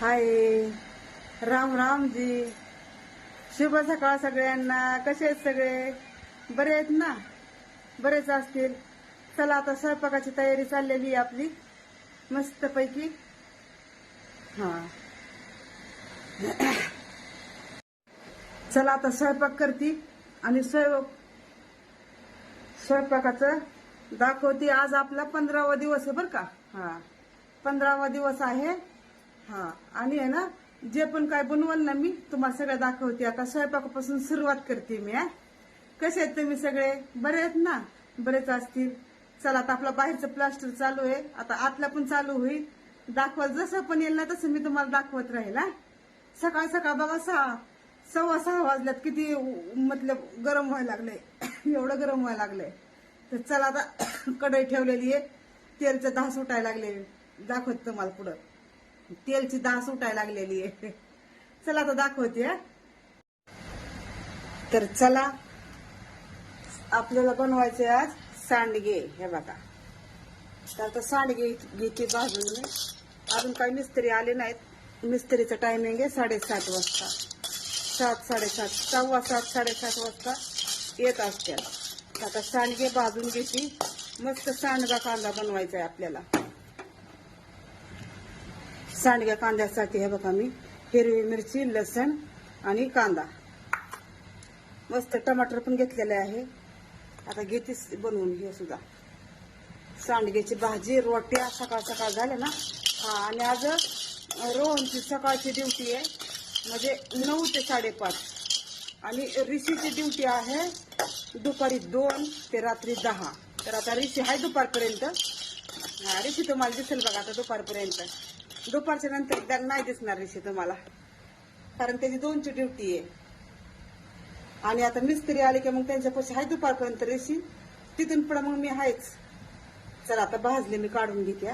हाय. राम राम जी. शुभ सकाळ सगळ्यांना. कसे आहेत सगळे? बरे आहेत ना? बरेच असतील. चला आता स्वयंपाकाची तयारी चाललेली आहे आपली. मस्त पैकी हा. चला आता स्वयंपाक करती आणि स्वयं स्वयंपाकाचं दाखवते. आज आपला पंधरावा दिवस आहे बरं का? हा. पंधरावा दिवस आहे. हा आणि आहे ना जे पण काय बनवल ना मी तुम्हाला सगळं दाखवते. आता स्वयंपाकापासून सुरुवात करते मी हा. कसे आहेत तुम्ही सगळे? बरे आहेत ना? बरेच असतील. चला आता आपला बाहेरचं प्लास्टर चालू आहे. आता आतला पण चालू होईल. दाखवा जसं पण येईल ना तसं मी तुम्हाला दाखवत राहील सकाळ सकाळ बघा सहा सव्वा सहा वाजल्यात किती मतलब गरम व्हायला लागलंय. एवढं गरम व्हायला लागलंय. तर चला आता कढई ठेवलेली आहे. तेलचं धास उठायला लागले. दाखवत तुम्हाला पुढं. तेलची दहा सुटायला लागलेली आहे. चला आता दाखवते तर चला आपल्याला बनवायचे आज सांडगे हे बघा. तर आता सांडगे घेते भाजून. मी अजून काही मिस्त्री आले नाहीत. मिस्त्रीचं टायमिंग आहे साडेसात वाजता. सात साडेसात सव्वा सात साडेसात वाजता येत असतील आता सांडगे भाजून घेते मस्त सांडगा कांदा बनवायचा आहे आपल्याला. सांडग्या कांद्यासाठी हे बघा मी. हिरवी मिरची लसण आणि कांदा. मस्त टमाटर पण घेतलेले आहे. आता घेते बनवून हे सुद्धा. सांडग्याची भाजी रोट्या सकाळ सकाळ झाल्या ना. हा आणि आज रोहनची सकाळची ड्युटी आहे. म्हणजे नऊ ते साडेपाच. आणि ऋषीची ड्युटी आहे दुपारी दोन ते रात्री दहा. तर आता ऋषी आहे दुपारपर्यंत. ऋषी तुम्हाला दिसेल बघा आता दुपारपर्यंत. दुपारच्या नंतर नाही दिसणार ऋषी तुम्हाला. कारण त्याची दोनची ड्युटी आहे. आणि आता मिस्त्री आले की मग त्यांच्यापाशी आहे दुपारपर्यंत रेशी तिथून पुढे मग मी आहेच. चला आता भाजले मी काढून घेते.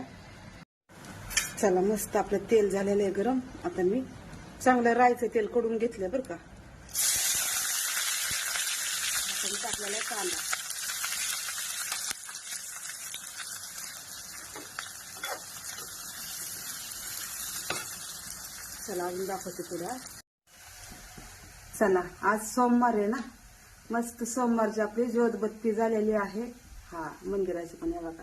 चला मस्त आपलं तेल झालेलं आहे गरम. आता मी चांगलं रायचं तेल कडून घेतलं बरं का. आता टाकलेला कांदा. चला अजून दाखवते पुढे चला आज सोमवार आहे ना? मस्त सोमवारची आपली ज्योतबत्ती झालेली आहे. हा मंदिराची पण आहे बघा.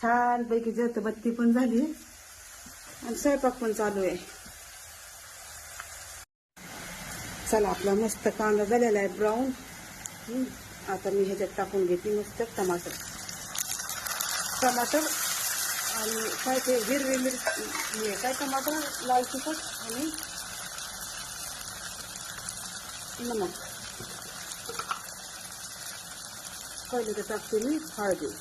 छान पैकी ज्योतबत्ती पण झाली. आणि स्वयंपाक पण चालू आहे. चला आपला मस्त कांदा झालेला आहे ब्राऊन आता मी ह्याच्यात टाकून घेते मस्त टमाटर. टमाटर आणि काय ते हिरवी मिरची काय टमाटर लाल तिखट आणि नमक. पहिले तर टाकते मी हळदी.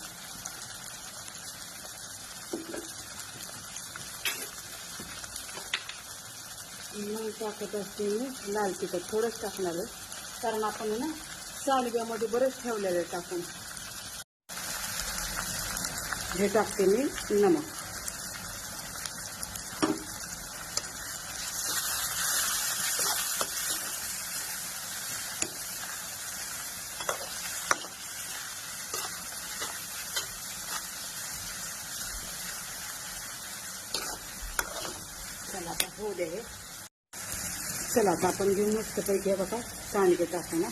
मग टाकत असते मी लाल तिखट. थोडंच टाकणार आहे. कारण आपण ना सांडग्यामध्ये बरंच ठेवलेलं आहे टाकून हे टाकते मी नमक चला आता होऊ दे हे. चला आता आपण घेऊन मस्त पैकी हे बघा सांडगे टाकू ना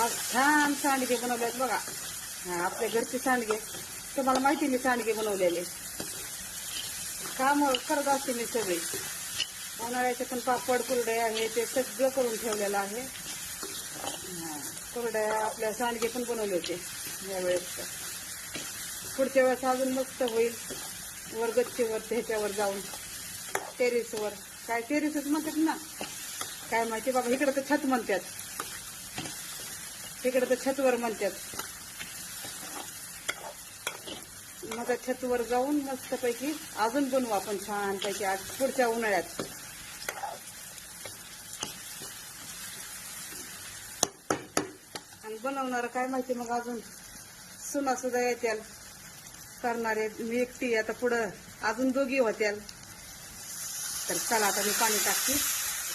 आज छान सांडगे बनवल्यात बघा. हा आपल्या घरचे सांडगे. तुम्हाला माहिती मी सांडगे बनवलेले. काम करत असते मी सगळे. उन्हाळ्याचे पण पापड कुरडे आहे ते सगळं करून ठेवलेलं आहे. कुरड्या आपल्या सांडगे पण बनवले होते यावेळेस. तर. पुढच्या वेळेस अजून मस्त होईल. वर गच्चीवर ह्याच्यावर जाऊन. टेरेसवर. काय टेरेसच म्हणतात ना. काय माहिती बाबा इकडं तर छत म्हणतात. तिकडे तर छतवर म्हणतात. मग छतवर जाऊन मस्तपैकी अजून बनवू आपण छानपैकी आज पुढच्या उन्हाळ्यात. आणि बनवणार काय माहिती मग अजून? सुना सुद्धा येत्याल. करणारे मी एकटी आता पुढं अजून दोघी होत्याल. तर चला आता मी पाणी टाकते.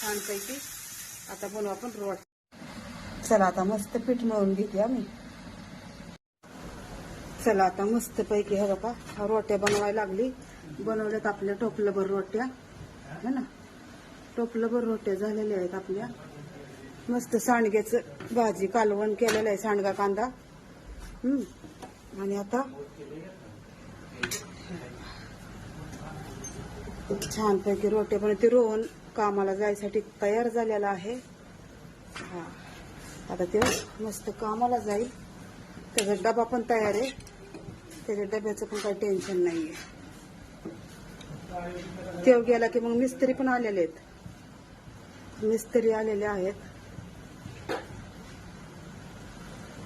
छानपैकी आता बनवू आपण रोड. चला आता मस्त पीठ मळून घेते आम्ही. चला आता मस्त पैकी हे बघा रोट्या बनवायला लागली. बनवल्यात आपल्या टोपलंभर रोट्या. है ना? टोपलंभर रोट्या झालेल्या आहेत आपल्या. मस्त सांडग्याचं भाजी कालवण केलेलं आहे सांडगा कांदा. हम्म. आणि आता छान पैकी रोटे पण ते रोहन कामाला जायसाठी तयार झालेला आहे. हा. आता ते मस्त कामाला जाईल. त्याचा डबा पण तयार आहे. त्याच्या डब्याचं पण काही टेन्शन नाही आहे तेव गेला की मग मिस्त्री पण आलेले आहेत. मिस्त्री आलेले आहेत.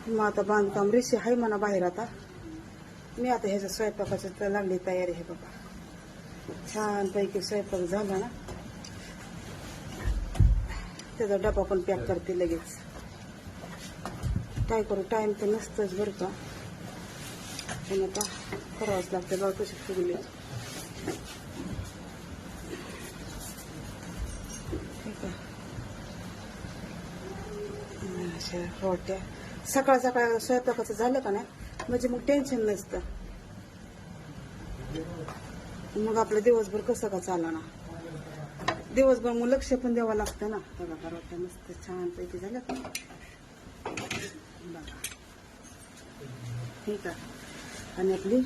मग आता बांधकाम रेषे आहे म्हणा बाहेर आता. मी आता ह्याच्या स्वयंपाकाची तर लागली तयारी आहे बाबा. छान पैकी स्वयंपाक झाला ना. त्याचा डबा पण पॅक करते लगेच. काय करू? टाईम तर नसतोच बरं का. पण आता करावंच लागतं बघा कशी फुगली ठीक आहे. अशा रोट्या सकाळ सकाळ स्वयंपाकाचं झालं का नाही? म्हणजे मग टेन्शन नसतं. मग आपलं दिवसभर कसं का चालणार? ना दिवसभर मग लक्ष पण द्यावं लागतं ना. हे बघा रोट्या मस्त छान पैकी का बघा ठीक आहे. आणि आपली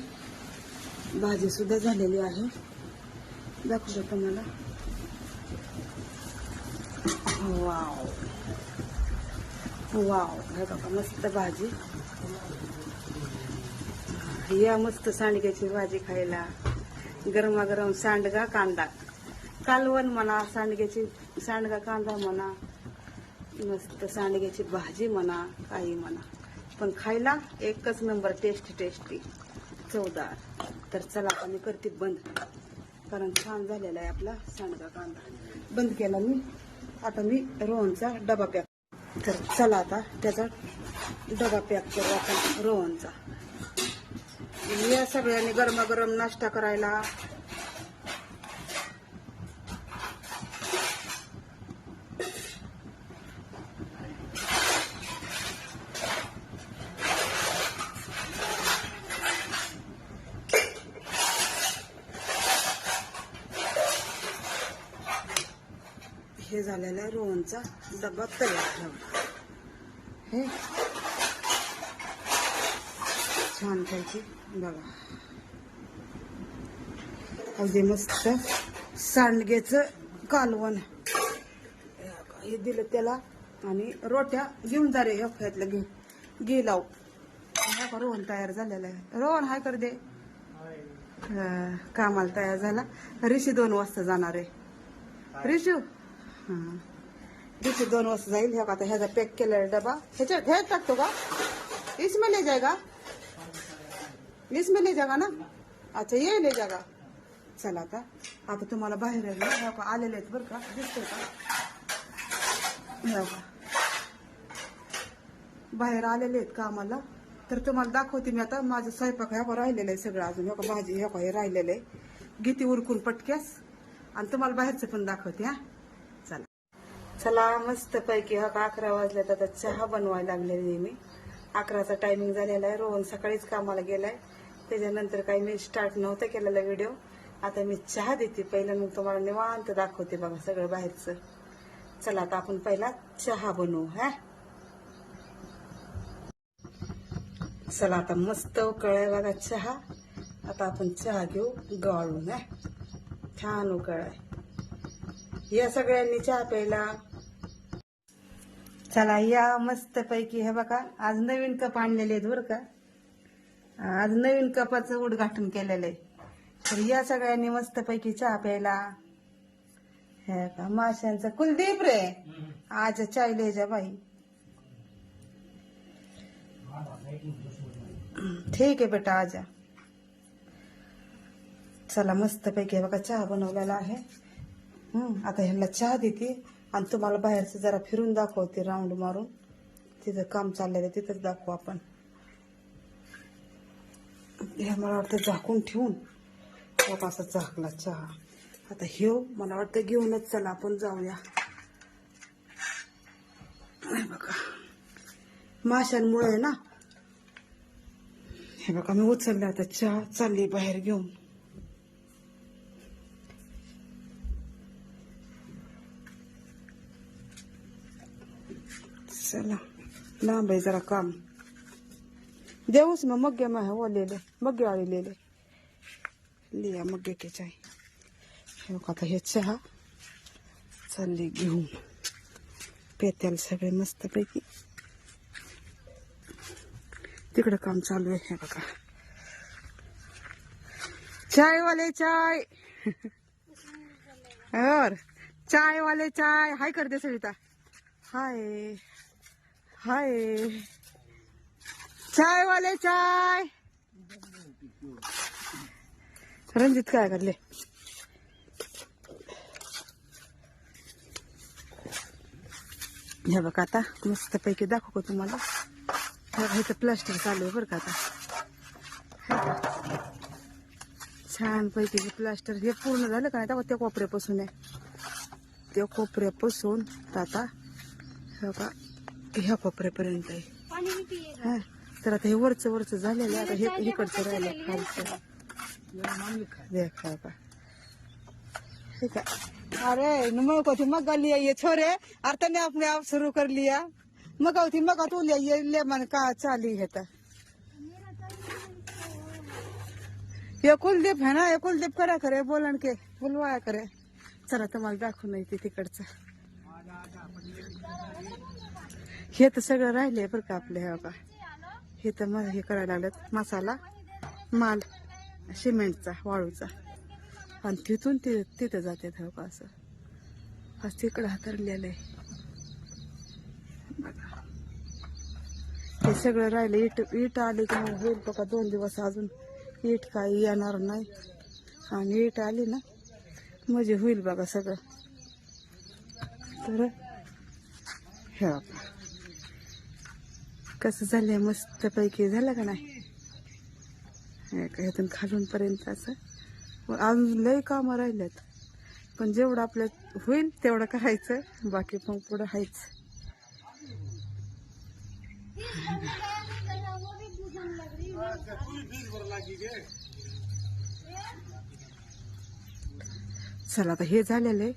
भाजी सुद्धा झालेली आहे. दाखवू का मला वाव. वाव. हे बघा मस्त भाजी. या मस्त सांडग्याची भाजी खायला. गरमागरम सांडगा कांदा. कालवण म्हणा सांडग्याची सांडगा कांदा म्हणा मस्त सांडग्याची भाजी म्हणा काही म्हणा. पण खायला एकच नंबर टेस्टी टेस्टी चवदार. तर चला आता मी करते बंद. कारण छान झालेला आहे आपला सांडगा कांदा. बंद केला मी. आता मी रोहनचा डबा पॅक. तर चला आता त्याचा डबा पॅक करू आपण रोहनचा. या सगळ्यांनी गरमागरम नाश्ता करायला. हे झालेला आहे रोहनचा डबा तयार ठेवला. हे छान पैकी बघा. अगदी मस्त सांडगेचं कालवण. हे दिलं त्याला आणि रोट्या घेऊन जा रे अख्यातलं घे. घे लाव. का रोहन तयार झालेला आहे. रोहन हाय कर दे. कामाला तयार झाला. ऋषी दोन वाजता जाणार आहे. ऋषू हा। ऋषी दोन वाजता जाईल ह्या का आता ह्याचा पॅक केलेला डबा ह्याच्यात ह्यात टाकतो का इसमें ले जाएगा। इसमें ले जागा ना? अच्छा ये ले जागा चला आता आता तुम्हाला बाहेर आहे का आलेले आहेत बरं का दिसतंय का। ह्या का। बाहेर आलेले आहेत का आम्हाला तर तुम्हाला दाखवते मी आता माझं स्वयंपाक ह्या का राहिलेलं आहे सगळं अजून ह्या का भाजी ह्या का हे राहिलेलं आहे घेते उरकून पटक्यास। आणि तुम्हाला बाहेरचं पण दाखवते, हा। चला मस्त पैकी हा अकरा वाजल्यात आता चहा बनवायला लागलेली मी अकराचा टायमिंग झालेला आहे. रोहन सकाळीच कामाला गेलाय. त्याच्यानंतर काही मी स्टार्ट नव्हतं केलेला व्हिडिओ आता मी चहा देते पहिला मग तुम्हाला निवांत दाखवते बघा सगळं बाहेरचं. चला आता आपण पहिला चहा बनवू हा? चला आता मस्त उकळाय बघा चहा. आता आपण चहा घेऊ गाळून हा? छान उकळाय या सगळ्यांनी चहा प्यायला चला या मस्त पैकी हे बघा आज नवीन कप आणलेले आहेत बरं का. आज नवीन कपाचं उद्घाटन केलेलं आहे. तर या सगळ्यांनी मस्त पैकी चहा प्यायला. हे का माशांचा कुलदीप रे. आज चाय ले जा बाई. ठीक आहे बेटा आजा. चला मस्त पैकी बघा चहा बनवलेला आहे. हम्म आता ह्यांना चहा देते. आणि तुम्हाला बाहेरचं जरा फिरून दाखवते राऊंड मारून. तिथं काम चाललेलं आहे तिथंच दाखवू आपण. हे मला वाटतं झाकून ठेवून खूप असा झाकला चहा. आता ह्यो मला वाटतं घेऊनच चला आपण जाऊया. बघा. माशांमुळे आहे ना हे बघा मी उचलले आता चहा चालली बाहेर घेऊन. चला लांब आहे जरा काम देऊस मग मग्गे मग ओलेले मग्गे आळलेले लिया मग्गे के चाय हे बघा आता हे चहा चालली घेऊन पेत्याला सगळे मस्तपैकी तिकडं काम चालू आहे हे बघा चाय वाले चाय और चाय वाले चाय हाय करते सविता हाय हाय. चाय वाले चाय. रणजित काय करले? हे बघा आता मस्त पैकी दाखवू का तुम्हाला. हे तर इथं चालू आहे बरं का आता. छान पैकी प्लास्टर हे पूर्ण झालं का नाही त्या कोपऱ्यापासून आहे. त्या कोपऱ्यापासून आता हे बघा. ह्या कोपऱ्यापर्यंत आहे. हा तर आता हे वरचं वरचं झालेलं आहे. आता हे इकडचं राहिलं खालचं. देखा बा. ठीक है अरे मैं को थी मगा लिया ये छोरे और तने अपने आप शुरू कर लिया मगा थी मगा तू लिया ये ले मन का चाली है तर. ये कुलदीप है ना ये कुलदीप करा करे बोलन के बोलवाया करे चला तुम्हाला दाखवून नाही ते तिकडचं. हे तर सगळं राहिले बरं का आपलं हे बाबा हे तर मग हे करायला लागलं मसाला माल सिमेंटचा वाळूचा. आणि तिथून ते तिथं जाते का असं. आज तिकडं हातरलेलं आहे. बघा. हे सगळं राहिलं इट इट आली की मग होईल बघा दोन दिवस अजून. इट काही येणार नाही. आणि इट आली ना म्हणजे होईल बघा सगळं. तर हे बाबा कसं झालंय? मस्त पैकी झालं का नाही? हे ह्यातून खालून पर्यंत असं. अजून लय कामं राहिल्यात. पण जेवढं आपल्या होईल तेवढं करायचं. बाकी पण पुढं हायच चला आता हे झालेलं आहे.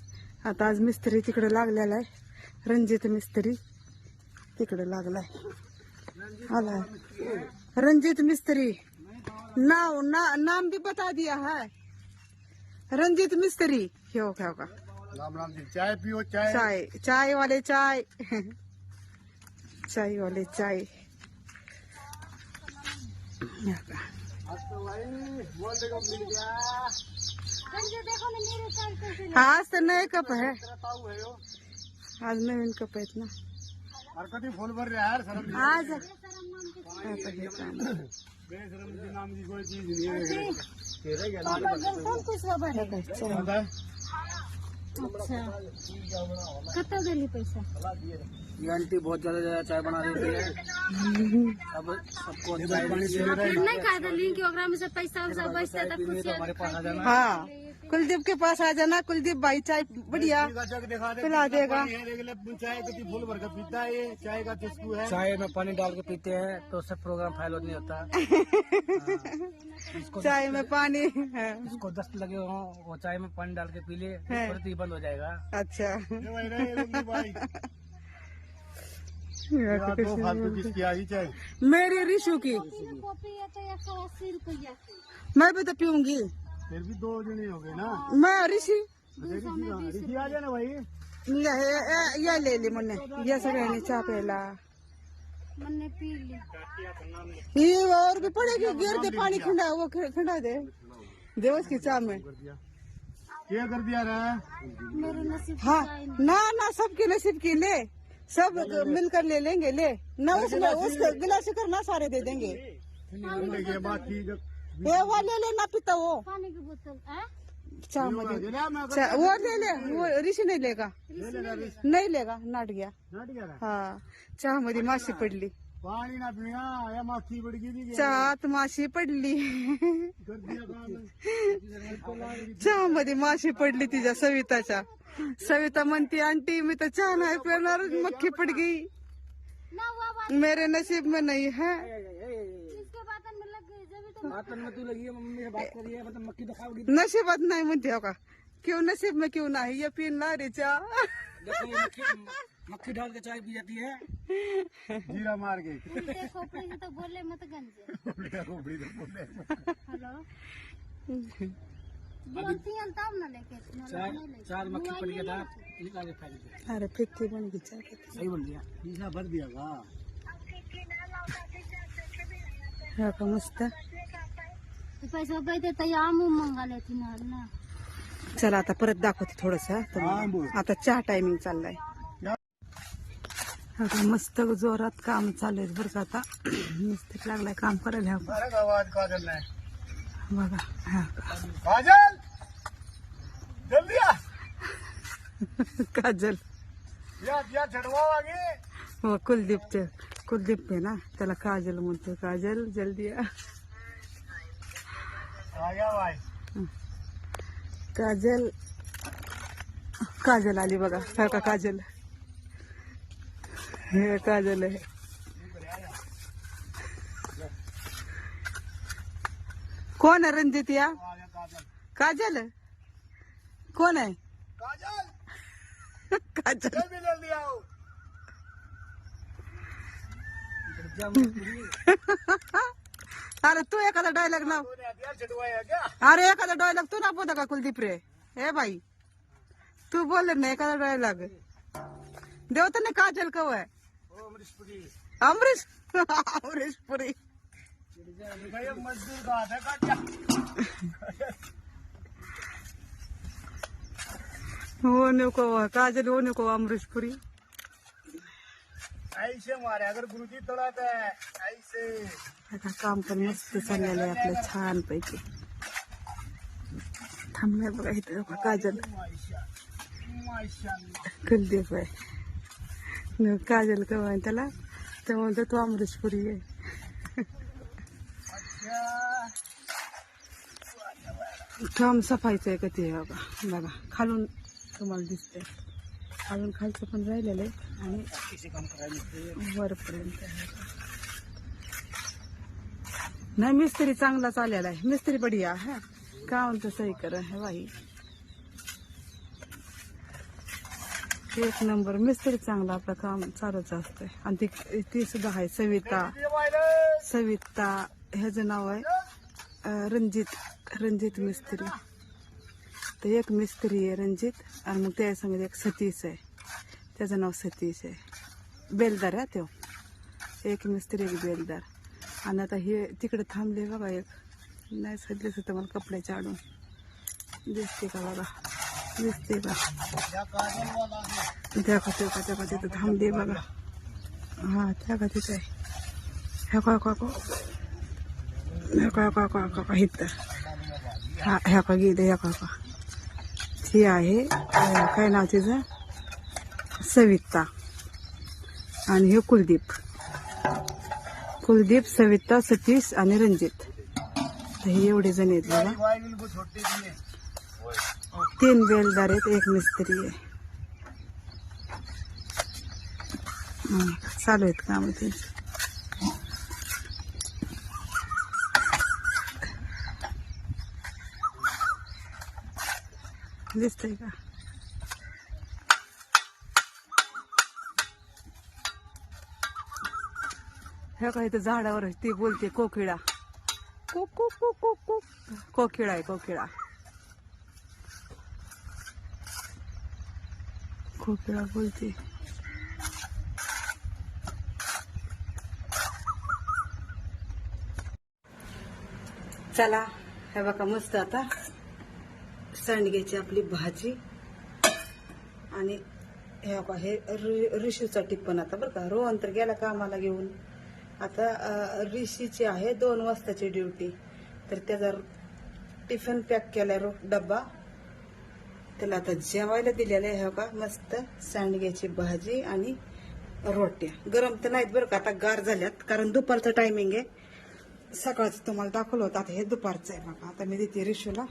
आता आज मिस्त्री तिकडे लागलेला आहे. रणजित मिस्त्री तिकडे लागलाय. आला रंजीत मिस्त्री। नाव ना, नाम भी बता दिया है। रंजीत मिस्त्री। हे हो का हो का राम राम जी चाय पियो चाय। चाय चाय वाले चाय। चाय वाले चाय। आज तो नए कप है। आज नए कप है तेरा ताऊ है यो आज नवीन कप आहेत ना और कभी फुल भर रहा है शर्म नहीं आज आता। हे काम. बेशरम जी नाम की कोई चीज नहीं है तेरे क्या हे काय, चला. कत्ता दिली पैसा? ये आंटी बहुत ज्यादा ज्यादा चाय बना देती है। अब सबको चाय पानी दे रहा है। नहीं खा दिली कि ओकरा में से पैसा वैसा बचता था पीने तो हमारे पास आ जाना। हाँ। कुलदीप के पास आ जाना कुलदीप भाई चाय बढ़िया। का जग दिखा दे पिला देगा। ये देख ले चाय कति फुल भर के पीता है ये चाय का चुस्कू है। चाय में पानी डाल के पीते हैं तो उससे प्रोग्राम फैल नहीं होता। इसको चाय में पानी है। इसको दस्त लगे हो वो चाय में पानी डाल के पी ले है। तुरंत ही बंद हो जाएगा। अच्छा। ये भाई रे, ये देखिए भाई। तेरा तो फालतू किसकी आई चाय? मेरी रिशु की। कॉपी है तो एक सौ अस्सी रुपया। मैं भी तो पीऊंगी। फिर भी दो जने हो गए ना? मैं ऋषि। ऋषि हाँ, ऋषि आ जाना भाई? ये ये- ले ली मुन्ने। ये सगळ्यांनी चहा प्यायला मैंने पी ली। ये और भी पड़ेगी गिर के पानी खंडा वो खंडा दे। देवस की चाह में। क्या कर दिया रहा मेरे नसीब हाँ ना ना सबके नसीब की ले। सब मिलकर ले लेंगे ले। ना उसमें उसको गिलास करना सारे दे देंगे। ये बात थी जब ये वो ले ले ना पीता वो पानी की बोतल है चाहमध्ये गिरा मैं चाह- वो ले ले वो ऋषि नहीं लेगा ले लेना ऋषि. नहीं लेगा नाट गया हट गया रहा। हा चहा मध्ये माशी पडली. पानी ना या चहात माशी पडली. कर दिया काम चहा मध्ये माशी पडली तिच्या सविताच्या. सविता म्हणती आंटी मी तर चहा नाही पिणार मक्खी पड गई मेरे नसीब में नहीं है? नशिबात नाही म्हणते हो का क्यों नसीब में क्यों नाही? ये पिन ला रे चा देखो ये मक्खी मक्खी डाल के चाय पी जाती है। जीरा मार के। उल्टे खोपड़ी से तो बोले मत गंजे। हेलो? बोलती हैं तब ना लेके चार चार मक्खी पड़ गया था निकाल के फेंक दिया अरे फिक्की बन गई चा सही बोल दिया शीशा भर दिया का हो का मस्त तो पैसा पैसे तो आम उम मंगा लेती ना ना चला आता परत दाखवते थोडस हा, बोल. आता चहा टायमिंग चाललाय. आता मस्त जोरात काम चालू आहे बरं का आता. मस्त लागलाय काम करायला. बघा काजल! जल्दी आ काजल. या या चढ़वाओ आगे हो कुलदीपचे. कुलदीप आहे ना त्याला काजल म्हणतो. काजल जल्दी या. काजल. काजल आली बघा. हा का काजल? हे काजल आहे. कोण आहे रणजित या? काजल. कोण आहे? काजल. काजल. अरे तू एखादा डायलॉग क्या अरे एखादा डायलॉग तू ना बोलता का कुलदीप रे। हे बाई तू बोल ना एखादा डायलॉग देवता ने काजल कव आहे ओ अमरीशपुरी। अमरीश अमरीश पुरी का है हो नको काजल वो नको अमरीश पुरी ऐसे मारे अगर गुरुजी तोड़ाता है ऐसे आता काम पण मस्त चाललेलं आहे आपलं छान पैकी थांबलाय बघा इथं काजल. कुलदीप आहे. काजल कवा त्याला? ते म्हणतो तो अमरीश आहे. काम सफाईचं आहे का ते बघा. बघा खालून तुम्हाला दिसतंय. अजून खालचं पण राहिलेलं आहे आणि वरपर्यंत नाही मिस्त्री चांगला चाललेला आहे. मिस्त्री बढिया हा काम तर सही कर है बाई. एक नंबर मिस्त्री चांगला आपलं काम चालूच असतंय. आणि ती ती सुद्धा आहे सविता. सविता ह्याचं नाव आहे रणजित रणजित मिस्त्री. तर एक मिस्त्री आहे रणजित आणि मग त्याच्यासमोर एक सतीश आहे. त्याचं नाव सतीश आहे. बेलदार आहे तो. एक मिस्त्री एक बेलदार. आणि आता हे तिकडे थांबले बघा एक. नाही सध्या सुद्धा मला कपडे चाडून. दिसते का बघा दिसते का त्या का त्या का तर तिथं थांबले बघा. हा त्या का तिथं आहे. ह्या का का का? ह्या का का का का का हा ह्या का गेले ह्या का का? ही आहे. काय नाव तिचं सविता. आणि हे कुलदीप. कुलदीप सविता सतीश आणि रणजित. तर हे एवढे जण आहेत बघा. तीन बेलदार आहेत एक मिस्त्री आहे. चालू आहेत कामं त्यांची. दिसतंय का? हे काय इथं झाडावर ती बोलते कोकिळा. कुक कुक को कोकिळा आहे कोकिळा. कोकिळा बोलते. चला हे बघा मस्त आता. सांडग्याची आपली भाजी आणि हे बा हे रि- ऋषीचा टिप्पण आता बरं का. रोहन तर गेला कामाला घेऊन. आता रिशीची ऋषीची आहे दोन वाजताची ड्युटी. तर त्याचा टिफिन पॅक केलाय रो डब्बा. त्याला आता जेवायला दिलेलं आहे हो का मस्त सांडग्याची भाजी आणि रोट्या. गरम तर नाहीत बरं का आता गार झाल्यात कारण दुपारचं टायमिंग आहे. सकाळचं तुम्हाला दाखवलं होतं आता हे दुपारचं आहे बघा. आता मी देते रिशूला.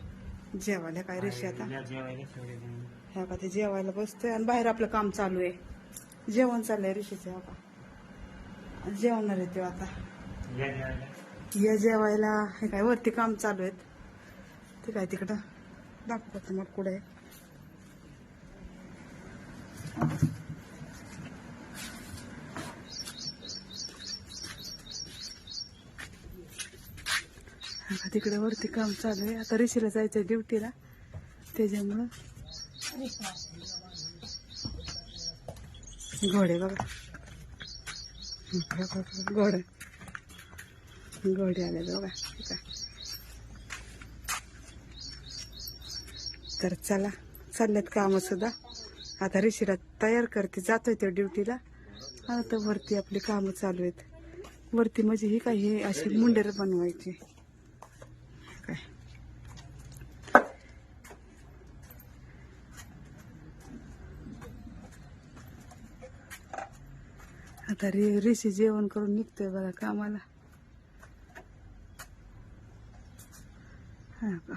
जेवायला काय रिशी आता? हे का ते जेवायला बसतोय आणि बाहेर आपलं काम चालू आहे. जेवण चाललंय ऋषीचं हो का? जेवणार आहे ते आता. या जेवायला. हे काय वरती काम चालू आहेत. ते काय तिकडं? दाखवतात मग कुठे आता तिकडे वरती काम चालू आहे. आता ऋषीला आहे ड्युटीला. त्याच्यामुळं घोडे बघा. घोडे. घोडे आले बघा. तर चला चालल्यात काम सुद्धा. आता ऋषीला तयार करते जातोय तो ड्युटीला. आता वरती आपली कामं चालू आहेत. वरती म्हणजे ही काही अशी मुंडेर बनवायची. आता रे रेसी जेवण करून निघतोय बघा कामाला. हा का?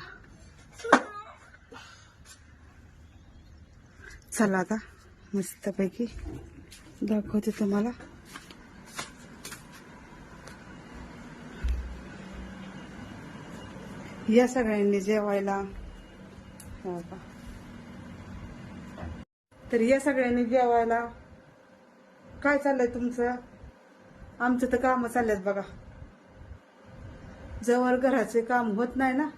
चला आता मस्तपैकी दाखवते तुम्हाला. या सगळ्यांनी जेवायला. हो का? तर या सगळ्यांनी जेवायला काय चाललंय तुमचं? आमचं तर काम चालल्यात बघा. जवळ घराचे काम होत नाही ना?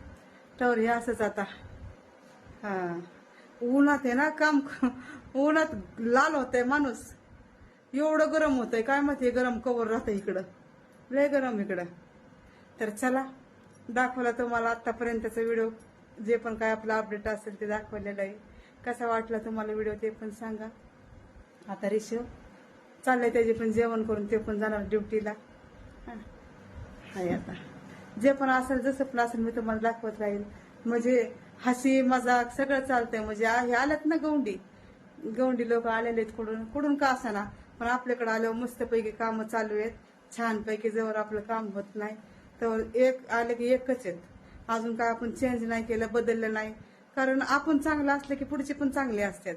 तर हे असंच आता. हा. उन्हात आहे ना काम? उन्हात लाल होतंय माणूस. एवढं गरम होतंय. काय माहिती गरम कवर राहतं इकडं. लय गरम इकडं. तर चला दाखवला तुम्हाला आतापर्यंतचा व्हिडिओ. जे पण काय आपला अपडेट असेल ते दाखवलेलं आहे. कसा वाटला तुम्हाला व्हिडिओ ते पण सांगा. आता रिशव चाललंय त्याचे पण जेवण करून ते पण जाणार ड्युटीला. हाय आता. जे पण असेल जसं पण असेल मी तुम्हाला दाखवत राहील म्हणजे हसी मजाक सगळं चालतंय. म्हणजे हे आल्यात ना गौंडी? गौंडी लोक आलेले आहेत कुठून? कुठून का असाना? पण आपल्याकडे आल्यावर मस्तपैकी कामं चालू आहेत. छानपैकी जवळ आपलं काम होत नाही. तर एक आले की एकच आहेत. अजून काय आपण चेंज नाही केलं बदललं नाही. कारण आपण चांगलं असलं की पुढचे पण चांगले असतात.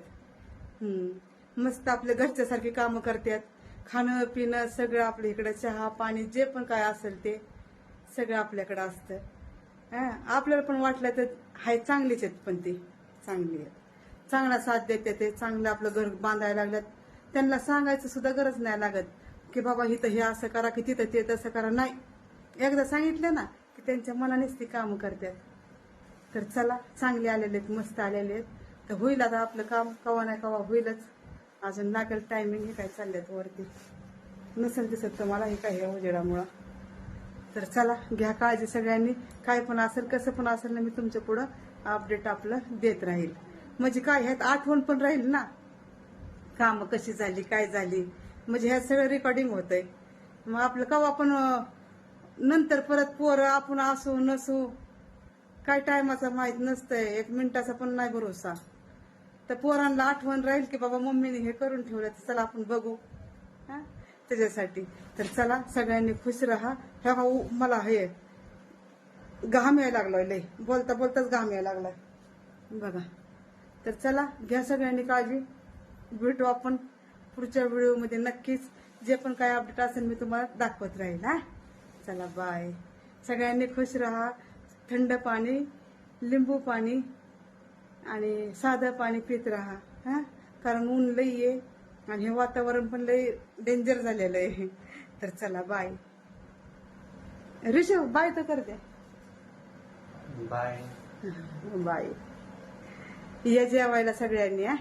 हम्म. मस्त आपल्या घरच्यासारखी कामं करतात. खाणं पिणं सगळं आपल्या इकडे चहा पाणी जे पण काय असेल ते सगळं आपल्याकडे असतं. आपल्याला पण वाटलं तर हाय चांगलीच आहेत पण ते चांगली आहेत. चांगला साथ देते ते चांगलं आपलं घर बांधायला लागल्यात. त्यांना सांगायचं सुद्धा गरज नाही लागत की बाबा इथं हे असं करा की तिथं ते तसं करा. नाही. एकदा सांगितलं ना की त्यांच्या मनानेच ती कामं करतात. तर चला चांगले आलेले आहेत मस्त आलेले आहेत. तर होईल आता आपलं काम कवा नाही कवा होईलच. अजून लागेल टायमिंग हे काय चालल्यात वरती? नसेल दिसत तुम्हाला हे काय उजेडामुळं? तर चला घ्या काळजी सगळ्यांनी. काय पण असेल कसं पण असेल ना मी तुमच्या पुढं अपडेट आपलं देत राहील. म्हणजे काय ह्यात आठवण पण राहील ना? कामं कशी झाली काय झाली? म्हणजे ह्यात सगळं रेकॉर्डिंग होतंय. मग आपलं का आपण नंतर परत पोरं आपण असू नसू काय टायमाचा माहीत नसतंय. एक मिनिटाचा पण नाही भरोसा. तर पोरांना आठवण राहील की बाबा मम्मीने हे करून ठेवलं तर चला आपण बघू. हा? त्याच्यासाठी. तर चला सगळ्यांनी खुश राहा. ह्या भाऊ मला हे घाम यायला लागलाय लय. बोलता बोलताच घाम यायला लागलाय. बघा. तर चला घ्या सगळ्यांनी काळजी. भेटू आपण पुढच्या व्हिडिओमध्ये नक्कीच. जे पण काय अपडेट असेल मी तुम्हाला दाखवत राहील हा? चला बाय सगळ्यांनी खुश राहा. थंड पाणी लिंबू पाणी. आणि साधं पाणी पित राहा हा? कारण ऊन लई आहे आणि हे वातावरण पण लई डेंजर झालेलं आहे. तर चला बाय ऋषभ बाय तर कर दे. बाय बाय या जेवायला सगळ्यांनी हा?